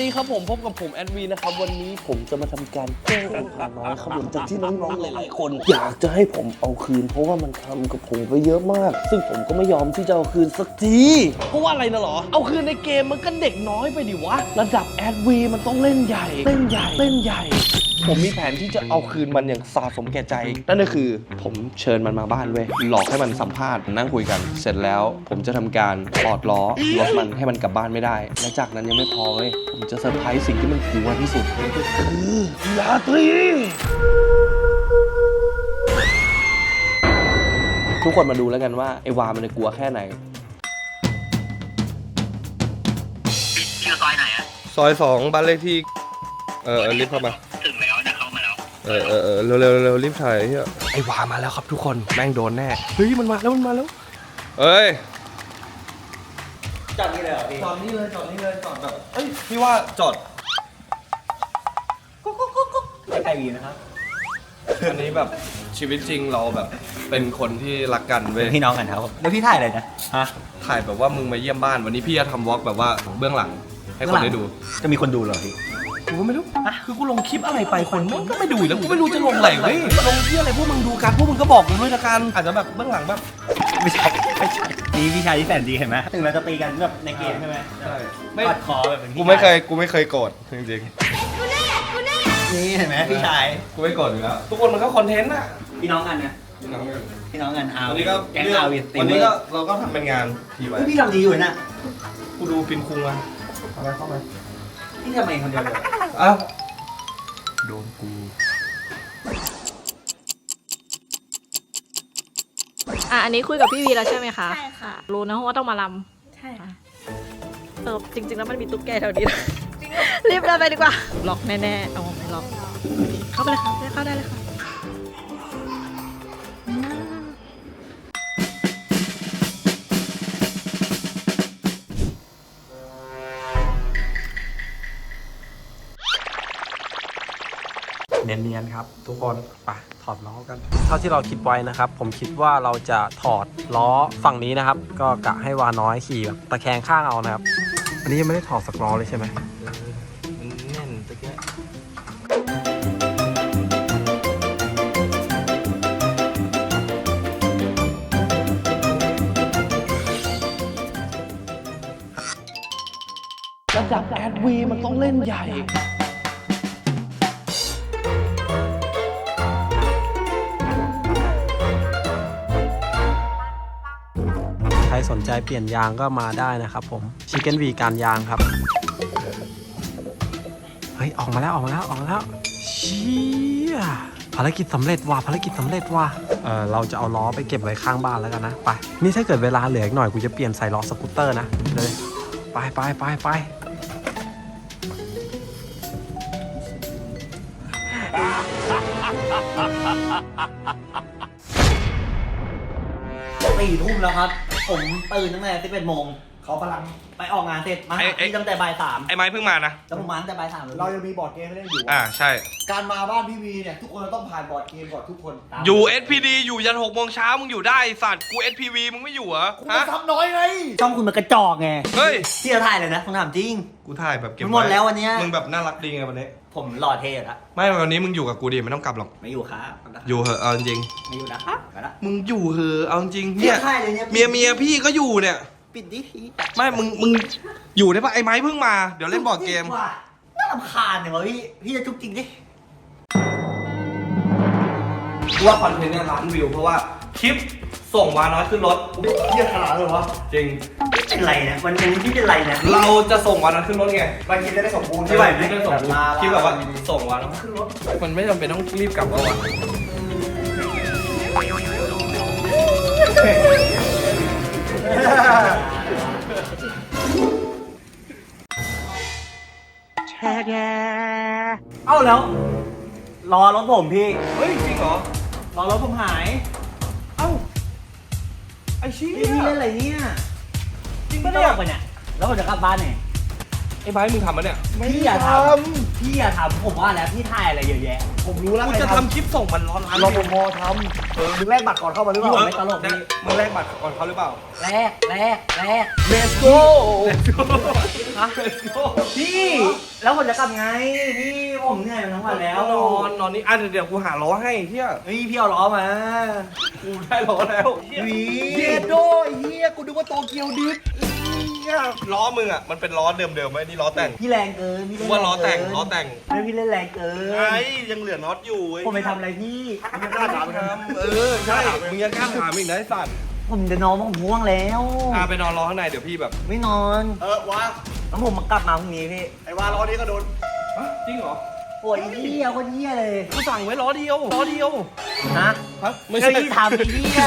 ดีครับผมพบกับผมแอดวีนะครับ วันนี้ผมจะมาทำการแกล้งไอ้ผาน้อยครับผมจากที่น้องๆหลายๆคน อยากจะให้ผมเอาคืน เพราะว่ามันทำกับผมไปเยอะมาก ซึ่งผมก็ไม่ยอมที่จะเอาคืนสักทีเพราะว่าอะไรนะหรอ เอาคืนในเกมมันก็เด็กน้อยไปดิวะระดับแอดวีมันต้องเล่นใหญ่เล่นใหญ่เล่นใหญ่ผมมีแผนที่จะเอาคืนมันอย่างสาสมแก่ใจ นั่นก็คือผมเชิญมันมาบ้านเว้ย หลอกให้มันสัมภาษณ์ นั่งคุยกัน เสร็จแล้วผมจะทำการถอดล้อรถมันให้มันกลับบ้านไม่ได้ และจากนั้นยังไม่พอเว้ย ผมจะเซอร์ไพรส์สิ่งที่มันกลัวที่สุดก็คือลาตรี ทุกคนมาดูแล้วกันว่า ไอ้วามันจะกลัวแค่ไหน อยู่ซอยไหนอะซอยสองบ้านเลขที่ เออเออรีบเข้ามา ถึงแล้วจะเข้ามาแล้ว เออเออเออเร็วเร็วเร็วรีบถ่ายเฮียไอ้วามาแล้วครับทุกคนแม่งโดนแน่ เฮ้ยมันมาแล้วมันมาแล้ว เอ้ย เลยเหรอพี่จอดนี่เลยจอดนี่เลยจอดแบบเอ้ยพี่ว่าจอดไม่ไกลวีนะครับอันนี้แบบชีวิตจริงเราแบบเป็นคนที่รักกันเว้ยพี่น้องกันครับแล้วพี่ถ่ายอะไรนะฮะถ่ายแบบว่ามึงมาเยี่ยมบ้านวันนี้พี่จะทำวอล์กแบบว่าเบื้องหลัง ให้คนได้ดู จะมีคนดูเหรอพี่กูก็ไม่รู้คือกูลงคลิปอะไรไปคนแม่งก็ไม่ดูอีกแล้วกูไม่รู้จะลงอะไรเว้ยลงที่อะไรพวกมึงดูกันพวกมึงก็บอกกูด้วยละกันอาจจะแบบเบื้องหลังแบบไม่ใช่ไม่ใช่ นี่พี่ชายที่แสนดีเห็นไหมถึงเราจะตีกันแบบในเกมใช่ไหมใช่ไม่กอดคอแบบเป็นพี่กูไม่เคยกูไม่เคยโกรธจริงนี่เห็นไหมพี่ชาย ๆกูไม่โกรธอยู่แล้วทุกคนมันก็คอนเทนต์อะพี่น้องกันนะ พี่น้องกันพี่น้องกันอาวันนี้ก็แก๊งอาวีตีวันนี้ก็เราก็ทำเป็นงานทีไว้พี่ทำดีอยู่นะกูดูปินคุงมาเข้าไปเข้าไปพี่ทำเองคนเดียวเลยอ้าวโดนกู อะอันนี้คุยกับพี่วีแล้วใช่ไหมคะใช่ค่ะ รู้นะว่าต้องมาลใช่ค่ะำเออจริง ๆ แล้วมันมีตุ๊กแกแถวนี้นะรีบเดินไปดีกว่า ล็อกแน่ๆเอาไม่ล็อก เข้าไปเลยค่ะเข้าได้เลยค่ะเนียนๆครับ ทุกคนไปถ อดล้อกัน เท่าที่เราคิดไว้นะครับ ผมคิดว่าเราจะถอดล้อฝั่งนี้นะครับ ก็กะให้วาน้อยขี่แบบตะแคงข้างเอานะครับ อันนี้ยังไม่ได้ถอดสักล้อเลยใช่ไหมมันแน่นตะแกะระดับแอดวีมันต้องเล่นใหญ่ รสนใจเปลี่ยนยางก็มาได้นะครับผมชิคเก้นวีการยางครับ เฮ้ย ออกมาแล้วออกมาแล้วออกมาแล้วเชี่ยภารกิจสำเร็จว่ะภารกิจสำเร็จว่ะเออเราจะเอาล้อไปเก็บไว้ข้างบ้านแล้วกันนะไปนี่ถ้าเกิดเวลาเหลืออีกหน่อยกูจะเปลี่ยนใส่ล้อสกูตเตอร์นะเลยไปไปไปไป สี่ทุ่มแล้วครับ ผมตื่นตั้งแต่สิบเอ็ดโมงเขากำลังไปออกงานเสร็จมาหาพี่ตั้งแต่บ่ายสามไอ้ไม้เพิ่งมานะ แล้วผมมาตั้งแต่บ่ายสามเลยเรายังมีบอร์ดเกมให้เล่นอยู่อ่าใช่ การมาบ้านพี่วีเนี่ย ทุกคนจะต้องผ่านบอร์ดเกมก่อนทุกคนอยู่ SPD อยู่ยันหกโมงเช้ามึงอยู่ได้ไอ้สัตว์กู SPV มึงไม่อยู่เหรอคุณฮะทำน้อยไง ช่องคุณมันกระจอกไงเฮ้ยพี่จะถ่ายเลยนะผมถามจริง กูถ่ายแบบเก็บมันหมดแล้ววันเนี้ย มึงแบบน่ารักดีไงวันนี้ ผมหล่อเท่ละไม่วันนี้มึงอยู่กับกูดิไม่ต้องกลับหรอก ไม่อยู่ครับอยู่เหอะเอาจริงไม่อยู่นะครับไปละ ๆมึงอยู่เหอะเอาจริงๆเนี่เนี่ยยถ่ายเลยเนี่ย เมียเมียพี่ก็อยู่เนี่ย ปิดดิพี่ไม่มึงมึงอยู่ได้ปะไอ้ไม้เพิ่งมา เดี๋ยวเล่นบอร์ดเกม ว่าน่ารำคาญเนี่ยวะพี่ พี่จะจุกจริงดิกูว่าคอนเทนต์เนี่ยล้านวิวเพราะว่าคลิปส่งวาน้อยขึ้นรถเทียบขนาดเลยวะจริง เป็นไรเนี่ยวันนี้พี่เป็นไรเนี่ยเราจะส่งวาน้อยขึ้นรถไงมาคิดได้สมบูรณ์ที่ไหวไม่ได้ส่งแบบลาคลิปแบบว่าส่งวาน้อยขึ้นรถมันไม่จำเป็นต้องรีบกลับแล้ววะเอ้าแล้ว รอรถผมพี่ เฮ้ยจริงเหรอ รอรถผมหาย เอ้าไอ้ชี้พี่พี่เล่นอะไรเนี่ยจริง ไม่ปะได้เนี่อยอกไปเนี่ยแล้วผมจะกลับบ้านเนี่ยไอ้ไบร์ทมึงทำมะเนี่ยพี่อย่าทำพี่อย่าทำผมว่าแล้วพี่ถ่ายอะไรเยอะแยะ ผมรู้แล้วกูใครจะททำคลิปส่งมันร้อนร้านำรปภทำเออมึงแลกบัตรก่อนเข้ามาหรือเปพี่ล่าผมไม่ตลกพี่มึงแลกบัตรก่อนเขาหรือเปล่าแรกแรกแรก Let's go ฮะพี่ แล้วผมจะกลับไงพี่ผมเหนื่อยมาทั้งวันแล้วนอนนอนนี่อะเดี๋ยวเดี๋ยวกูหาล้อให้เที่ยเฮ้ยพี่เอาล้อมากูได้ล้อแล้ววีเยโดไอ้เฮียกูนึกว่าโตเกียวดิฟ เนี่ยล้อมึงอะมันเป็นล้อเดิมๆไหมนี่ล้อแต่งพี่แรงเกินพี่กูเล่นว่าล้อแต่งเกินล้อแต่งไม่พี่เล่นแรงเกิไอ้นยังเหลือน็อตอยู่เว้ยผมไปทำอะไรพี่ไม่กล้าถามนะเออใช่มึงยังกล้าถามอีกนะไอ้สัตว์ผมจะนอนผมง่วงแล้วอะไปนอนรอข้างในเดี๋ยวพี่แบบ ไม่นอน เออวะแล้วผมมากลับมาพรุ่งนี้พี่ไอ้วาล้อนี้ก็โดนฮะจริงเหรอ ปวดเหี้ยโคนเหี้ยเลยกูสั่งไว้ล้อเดียวล้อเดียวฮะฮะไม่เฮ้ใช่ยทำไอ้เหี้ย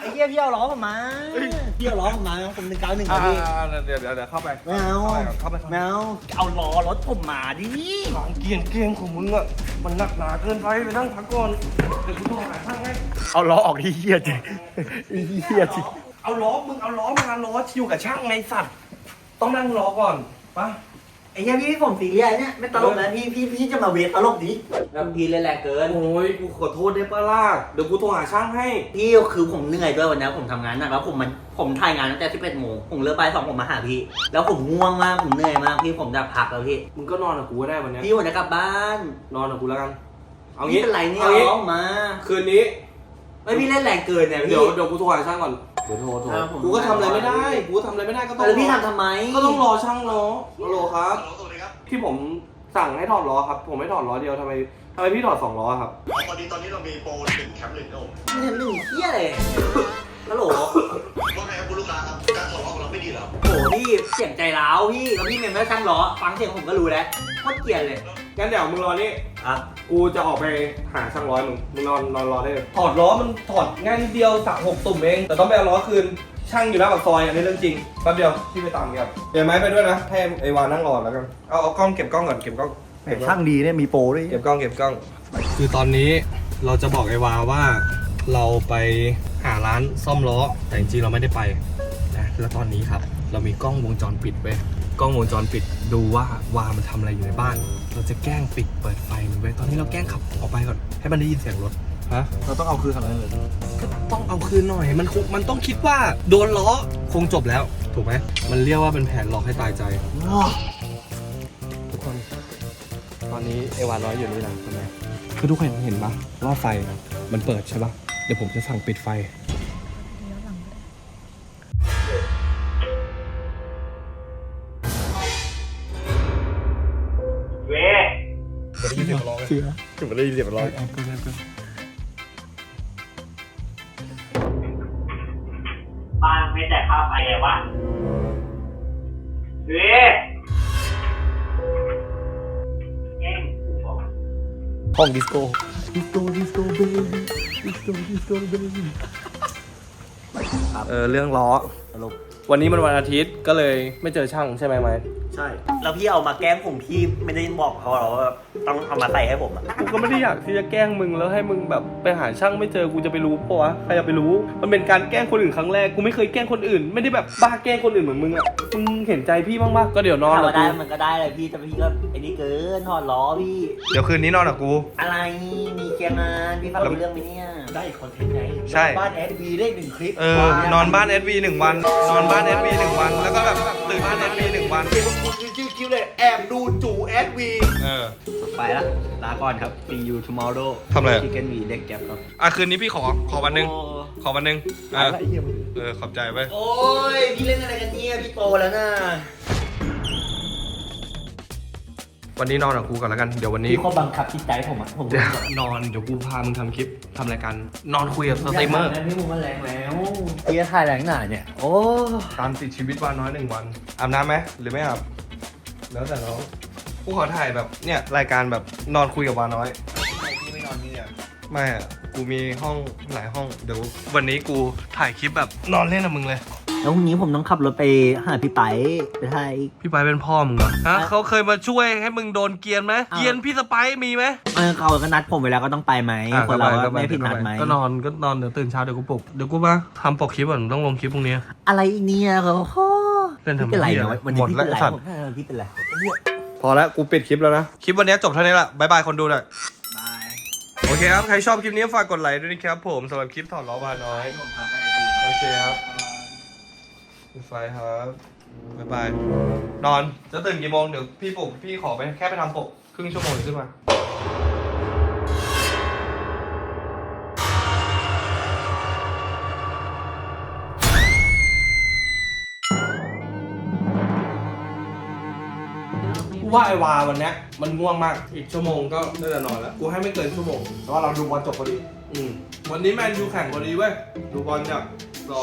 ไอ้เหี้ยพี่เอาล้อผมมาพี่เอาล้อผมมาผมหนึ่งเก้าหนึ่งอ่าพี่เดี๋ยวเดี๋ยวเดี๋ยวเข้าไปไม่เอาเข้าไปเข้าไปไม่เอาเอาล้อรถผมมาดิของเกียนเกียงของมึงอะมันหนักหนาเกินไปไปนั่งพักก่อนเดี๋ยวกูโทรหาช่างให้เอาล้อออกที่เฮียจริงเฮียจริงเอาล้อมึงเอาล้อมาล้อชิวกับช่างไงสัตว์ต้องนั่งรอก่อนปะไอ้ เหี้ยพี่ผมซีเรียสเนี่ยไม่ตลกแล้วพี่พี่พี่จะมาเวทตลกดิพี่เล่นแรงเกิน โอ้ยกูขอโทษได้ปะล่ะเดี๋ยวกูโทรหาช่างให้ พี่คือผมเหนื่อยด้วยวันนี้ผมทำงานหนักแล้วผมมันผมถ่ายงานตั้งแต่11โมงผมเลิกบ่ายสองผมมาหาพี่ แล้วผมง่วงมากผมเหนื่อยมากพี่ผมจะพักแล้วพี่มึงก็นอนกับกูก็ได้วันเนี้ยพี่ผมจะกลับบ้านนอนกับกูแล้วกัน เอาพี่งี้เป็นไรเนี่ยเอางี้ร้องมา คืนนี้ไม่พี่เล่นแรงเกินเนี่ยพี่เดี๋ยวเดี๋ยวกูโทรหาช่างก่อน เดี๋ยวโทรโทรอ่าผมกูก็ทำอะไรไม่ได้ กูก็ทำอะไรไม่ได้ก็ต้องแล้วพี่รอทำทำไมก็ต้องรอช่างล้อฮัลโหลครับสวัสดีครับที่ผมสั่งให้ถอดล้อครับ ผมไม่ถอดล้อเดียวทำไมทำไมพี่ถอดสองล้อครับ พอดีตอนนี้เรามีโปรหนึ่งแคมป์หนึ่งโอ้ไม่ทำหนึ่งเที่ยเลยฮัลโหลว่าไงครับคุณลูกค้าครับ การถอดล้อของเราไม่ดีเหรอโหพี่เสียงใจร้าวพี่แล้วพี่เมมไม่ช่างล้อฟังเสียงผมก็รู้แล้วโคตรเกลียดเลย งั้นเดี๋ยวมึงรอนี่ครับกูจะออกไปหาช่างร้อยมึงมึงนอนนอนรอได้เลยถอดล้อมันถอดง่ายนิดเดียวสักหกตุ่มเอง แต่ต้องไปเอาล้อคืนช่างอยู่หน้าปากซอยอันนี้เรื่องจริงแป๊บเดียวพี่ไปตามแกครับเดี๋ยวไม้ไปด้วยนะให้ไอวานั่งรอแล้วกันเอาเอากล้องเก็บกล้องก่อนเก็บกล้องเก็บกล้องช่างดีเนี่ยมีโปรด้วย เก็บกล้องเก็บกล้อง คือตอนนี้เราจะบอกไอวาว่าเราไปหาร้านซ่อมล้อแต่จริงๆเราไม่ได้ไปนะแล้วตอนนี้ครับ เรามีกล้องวงจรปิดไว้ย กล้องวงจรปิดดูว่าวามันทำอะไรอยู่ในบ้าน เราจะแกล้งปิดเปิดไฟมันไว้ตอนนี้เราแกล้งขับออกไปก่อนให้มันได้ยินเสียงรถฮะเราต้องเอาคืนขนาดนั้นเลยก็ต้องเอาคืนหน่อยมันคงมันต้องคิดว่าโดนล้อคงจบแล้ว ถูกไหมมันเรียกว่าเป็นแผนหลอกให้ตายใจทุกคนตอนนี้เอวาน้อยอยู่นี่นะทำไมคือทุกคนเห็นปะว่าไฟมันเปิดใช่ปะเดี๋ยวผมจะสั่งปิดไฟ บ้านไม่แต่ค่าไฟเลยวะเฮ้ยแย่งกูบอกห้องดิสโก้เออเรื่องล้อ วันนี้มันวันอาทิตย์ก็เลยไม่เจอช่างใช่ไหมไหม ใช่ แล้วพี่เอามาแกล้งผมพี่ไม่ได้บอกเขาหรอกว่าต้องเอามาใส่ให้ผมอะกูก็ไม่ได้อยากที่จะแกล้งมึงแล้วให้มึงแบบไปหาช่างไม่เจอกูจะไปรู้ปะวะใครจะไปรู้ มันเป็นการแกล้งคนอื่นครั้งแรกกูไม่เคยแกล้งคนอื่น ไม่ได้แบบบ้าแกล้งคนอื่นเหมือนมึงอะมึงเห็นใจพี่บ้างปะก็เดี๋ยวนอนถ้ากับว่าได้กูมันก็ได้เลยพี่แต่พี่ก็ไอ้นี่เกินถอดล้อพี่ เดี๋ยวคืนนี้นอนกับกู อะไรมีเคลียร์งานพี่ฟังรู้เรื่องไหมเนี่ยได้คอนเทนต์ไงใช่ บ้านแอดวีได้หนึ่งคลิปเออ นอนบ้าน SV หนึ่งวัน นอนบ้าน SV หนึ่งวัน แล้วก็แบบตื่นบ้าน SV หนึ่งวันเดี๋ยวคุณชื่อคลิปเลยแอบดูจู่แอดวี เออ ไปละลาก่อนครับ see you tomorrow ทำอะไรชิคเก้นวีเด็กแก็บครับอะคืนนี้พี่ขอขอวันหนึ่งโอ้ขอวันหนึ่งเอออะไรเหี้ยมึงเออขอบใจไปโอ้ย พี่เล่นอะไรกันเนี่ย พี่โตแล้วนะ วันนี้นอนกับกูก่อนแล้วกัน เดี๋ยววันนี้ พี่เขาบังคับจิตใจผมอะผมเดี๋ยวนอน เดี๋ยวกูพามึงทำคลิปทำรายการนอนคุยกับสตรีมเมอร์พี่มึงมันแรงแล้วพี่จะถ่ายแรงหนาเนี่ย โอ้ตามติดชีวิตวาน้อยหนึ่งวัน อาบน้ำไหมหรือไม่อาบ แล้วแต่น้องกูขอถ่ายแบบเนี่ยรายการแบบนอนคุยกับวาน้อยพี่ไม่นอนนี่เนี่ยไม่อะกูมีห้องหลายห้อง เดี๋ยววันนี้กูถ่ายคลิปแบบนอนเล่นกับมึงเลย แล้วพรุ่งนี้ผมต้องขับรถไปหาพี่ไปไปถ่ายพี่ไปเป็นพ่อมึงเหรอฮะอะเขาเคยมาช่วยให้มึงโดนเกรียนไหมอ้าวเกรียนพี่สไปซ์มีไหมเออเขาก็นัดผมไว้แล้วก็ต้องไปไหมอะคนเราก็ก็ไปไม่ผิดนัดไหมก็นอนก็นอนเดี๋ยวตื่นเช้าเดี๋ยวกูปลุกเดี๋ยวกูมาทำปกคลิปก่อนต้องลงคลิปพรุ่งนี้ อะไรอีกเนี่ยเขาล่นทำพี่เป็นไรหี้ยเนาะวันนี้หมดพี่แล้วเป็นไรไอ้สัตผว์มว่าพี่เป็นไรพอแล้วกูปิดคลิปแล้วนะ คลิปวันนี้จบเท่านี้แหละบายบายคนดูหน่อยบายโอเคครับ ใครชอบคลิปนี้ฝากกดไลค์ด้วยนะครับผมสำหรับคลิปถอดล้อวาน้อยผมทำให้ดีโอเคครับ ปิดไฟครับบายบาย นอน จะตื่นกี่โมง เดี๋ยวพี่ปลุก พี่ขอไปแค่ไปทำปก ครึ่งชั่วโมงขึ้นมากูว่าไอวาวันเนี้ยมันง่วงมาก อีกชั่วโมงก็น่าจะนอนแล้ว กูให้ไม่เกินชั่วโมงเพราะว่าเราดูบอลจบพอดี อืมวันนี้แมนยูแข่งพอดีเว้ย ดูบอลเนี่ยรอ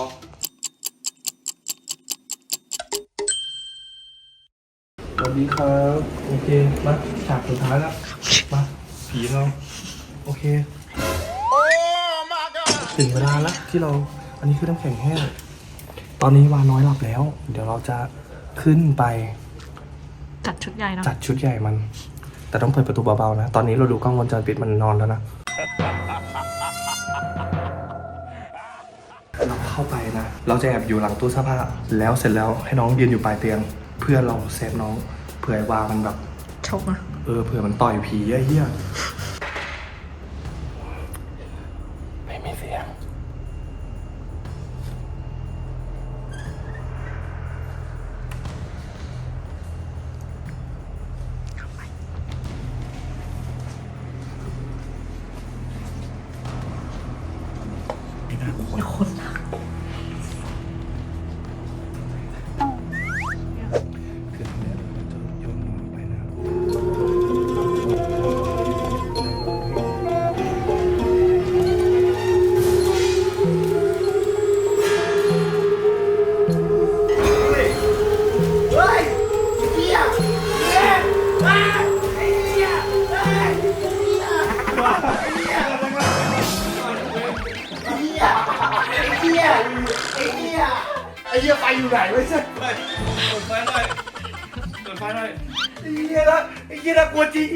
วัสดีครับ โอเค มาฉากสุดท้ายแล้ว มา ผีเรา โอเคถึงเวลาแล้วที่เรา อันนี้คือน้ำแข็งแห้ง ตอนนี้วาน้อยหลับแล้ว เดี๋ยวเราจะขึ้นไป จัดชุดใหญ่เนาะจัดชุดใหญ่มัน แต่ต้องเปิดประตูเบาๆนะ ตอนนี้เราดูกล้องวงจรปิดมันนอนแล้วนะ เราเข้าไปนะ เราจะแอบอยู่หลังตู้เสื้อผ้า แล้วเสร็จแล้วให้น้องยืนอยู่ปลายเตียง เพื่อเราเซฟน้องเผื่อไอ้วามันแบบ ชกอะเออเผื่อมันต่อยผีไอ้เหี้ย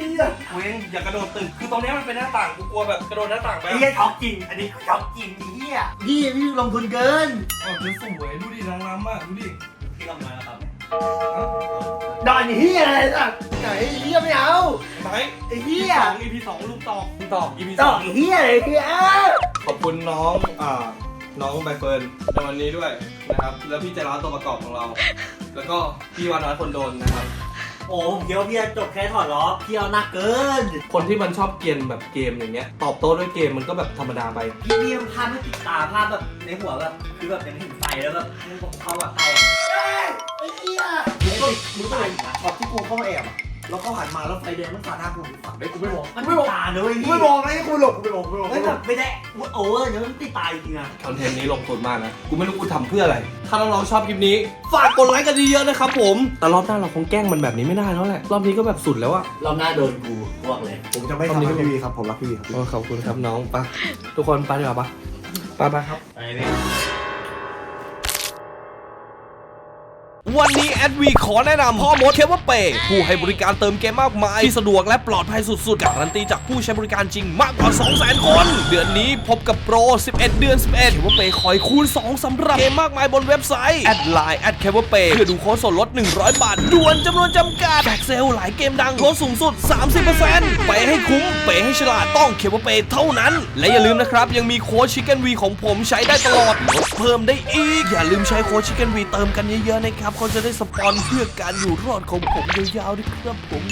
เหี้ยเว้นอย่ากระโดดตึกคือตรงเนี้ยมันเป็นหน้าต่างกูกลัวแบบกระโดดหน้าต่างไปไอ้เหี้ยช็อกจริง อันนี้ช็อกจริงไอ้เหี้ยพี่พี่ลงทุนเกินอ๋อคือสวยดูดินางรำอะดูดิพี่ลงมาแล้วครับดอนเหี้ยอะไรสัตว์ไหนไอ้เหี้ยไม่เอาไหนไอ้เหี้ยสอง EP สองลูกตอกลูกตอก EP สต้อองงไอ้เหี้ยอะไรเหี้ยขอบคุณน้องอ่าน้องใบเฟิร์นในวันนี้ด้วยนะครับ แล้วพี่เจร้าตัวประกอบของเรา แล้วก็พี่วาน้อยคนโดนนะครับ โอ้ผมคิดว่าพี่จะจบแค่ถอดล้อพี่เอาหนักเกิน คนที่มันชอบเกรียนแบบเกมอย่างเงี้ย ตอบโต้ด้วยเกมมันก็แบบธรรมดาไป พี่พี่ภาพไม่ติดตาภาพแบบในหัวแบบคือแบบยังเห็นไฟแล้วแบบมันผมเข้าแบบไฟอะไอ้เหี้ยมึงก็มึงก็เลยช็อตที่กูเข้ามาแอบอะ แล้วเขาหันมาแล้วไฟแดงมันสาดหน้ากูฝั่งได้กูไม่มองมันไม่ติมดองตาเลยกูพี่ไม่มองไอ้กูหลบกูไม่มองกูไม่มองเฮ้ยแบบไม่ได้โอเวอร์เนี่ยมันติดตาจริงๆอะ คอนเทนต์นี้ลงทุนมากนะ กูไม่รู้กูทำเพื่ออะไร ถ้าน้องๆชอบคลิปนี้ ฝากกดไลค์กันเยอะๆนะครับผม แต่รอบหน้าเราคงแกล้งมันแบบนี้ไม่ได้แล้วแหละ รอบนี้ก็แบบสุดแล้วอะรอบหน้าโดนกูพวกเลย ผมจะไม่ทำให้พี่วีครับผมรักพี่วีครับ โอ้ขอบคุณครับน้องไปะทุกคนไปดีกว่าปะไปไปครับไปเลยวันนี้แอดวีขอแนะนำพ่อมดเคเบิลเปย์ผู้ให้บริการเติมเกมมากมาย ที่สะดวกและปลอดภัยสุดๆ การันตีจากผู้ใช้บริการจริงมากกว่า 200,000 คน เดือนนี้พบกับโปร 11 เดือน 11เคเบิลเปย์คอยคูณ 2สำหรับเกมมากมายบนเว็บไซต์ แอดไลน์แอดเคเบิลเปย์เพื่อดูโค้ดส่วนลด 100 บาทด่วนจำนวนจำกัดแจกเซลล์หลายเกมดังลดสูงสุด 30%ไปให้คุ้มเปให้ฉลาดต้องเคเบิลเปย์เท่านั้น และอย่าลืมนะครับยังมีโค้ดชิคเก้นวีของผมใช้ได้ตลอดลดเพิ่มได้อีก อย่าลืมใช้โค้ดชิคเก้นวีเติมกันเยอะๆนะครับเขาจะได้สปอนเพื่อการอยู่รอดของผมยาวๆด้วยครับผม